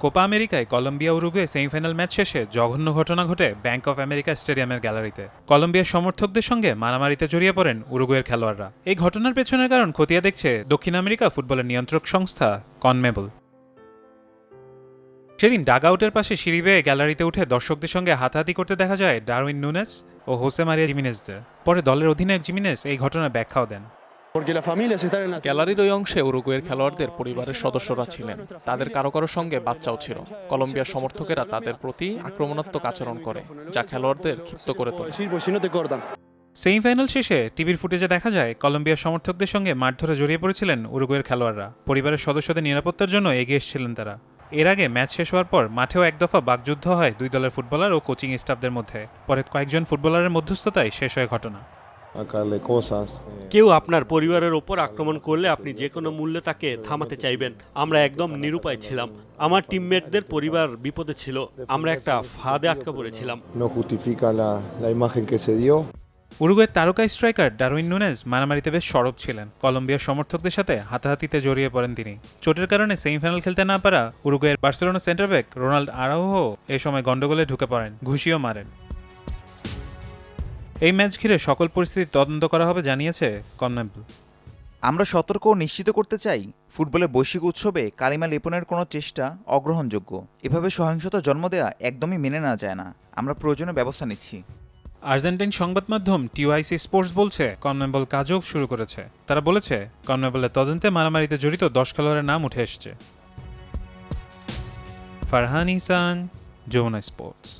Copa আমেরিকায় Colombia Uruguay semifinal match শেষে জঘন্য ঘটনা ঘটে ব্যাংক অফ আমেরিকা স্টেডিয়ামের গ্যালারিতে। কলম্বিয়ার সমর্থকদের সঙ্গে মারামারিতে জড়িয়ে পড়েন উরুগুয়ের খেলোয়াড়রা। এই ঘটনার পেছনের কারণ খতিয়ে দেখছে দক্ষিণ আমেরিকা ফুটবলের নিয়ন্ত্রক সংস্থা কনমেবল। সেদিন ডাগ আউটের পাশে সিঁড়ি বেয়ে গ্যালারিতে উঠে দর্শকদের সঙ্গে হাতাহাতি করতে দেখা যায় ডারউইন নুনেস ও হোসে মারিয়া জিমিনেসদের। পরে দলের অধিনায়ক জিমিনেস এই ঘটনার ব্যাখ্যাও দেন। গ্যালারির ওই অংশে উরুগুয়ের খেলোয়াড়দের পরিবারের সদস্যরা ছিলেন। তাদের কারও কারও সঙ্গে বাচ্চাও ছিল। কলম্বিয়ার সমর্থকেরা তাদের প্রতি আক্রমণাত্মক আচরণ করে যা খেলোয়াড়দের ক্ষিপ্ত করে তোলে. সেমিফাইনাল শেষে টিভির ফুটেজে দেখা যায় কলম্বিয়ার সমর্থকদের সঙ্গে মাঠ মারধরে জড়িয়ে পড়েছিলেন উরুগুয়ের খেলোয়াড়রা। পরিবারের সদস্যদের নিরাপত্তার জন্য এগিয়ে এসেছিলেন তারা। এর আগে ম্যাচ শেষ হওয়ার পর মাঠেও এক দফা বাগযুদ্ধ হয় দুই দলের ফুটবলার ও কোচিং স্টাফদের মধ্যে। পরে কয়েকজন ফুটবলারের মধ্যস্থতায় শেষ হয় ঘটনা। Sacarle cosas. eh, কেউ আপনার পরিবারের ওপর আক্রমণ করলে আপনি যে কোনো মূল্যে তাকে থামাতে চাইবেন। আমরা একদম নিরুপায় ছিলাম। আমার টিমমেটদের পরিবার বিপদে ছিল। আমরা একটা ফাঁদে আটকা পড়েছিলাম। No justifica la, la imagen que se dio. উরুগুয়ের তারকা স্ট্রাইকার ডারউইন নুনেজ মারামারিতে বেশ সরব ছিলেন। কলম্বিয়ার সমর্থকদের সাথে হাতাহাতিতে জড়িয়ে পড়েন তিনি। চোটের কারণে সেমিফাইনাল খেলতে না পারা উরুগুয়ের Barcelona centre back Ronald Araujo এই সময় গন্ডগোলে ঢুকে পড়েন। ঘুষিও মারেন। এই ম্যাচ ঘিরে সকল পরিস্থিতি তদন্ত করা হবে জানিয়েছে কনমেবল আমরা সতর্ক ও নিশ্চিত করতে চাই ফুটবলের বৈশ্বিক উৎসবে কালিমা লেপনের কোনো চেষ্টা অগ্রহণযোগ্য। এভাবে সহিংসতা জন্ম দেওয়া একদমই মেনে নেওয়া যায় না। আমরা প্রয়োজনীয় ব্যবস্থা নিচ্ছি। আর্জেন্টাইন সংবাদ মাধ্যম টিওআইসি স্পোর্টস বলছে কনমেবল কাজও শুরু করেছে। তারা বলেছে কনমেবলের তদন্তে মারামারিতে জড়িত দশ খেলোয়াড়ের নাম উঠে এসেছে। ফারহান ইসান যমুনা স্পোর্টস।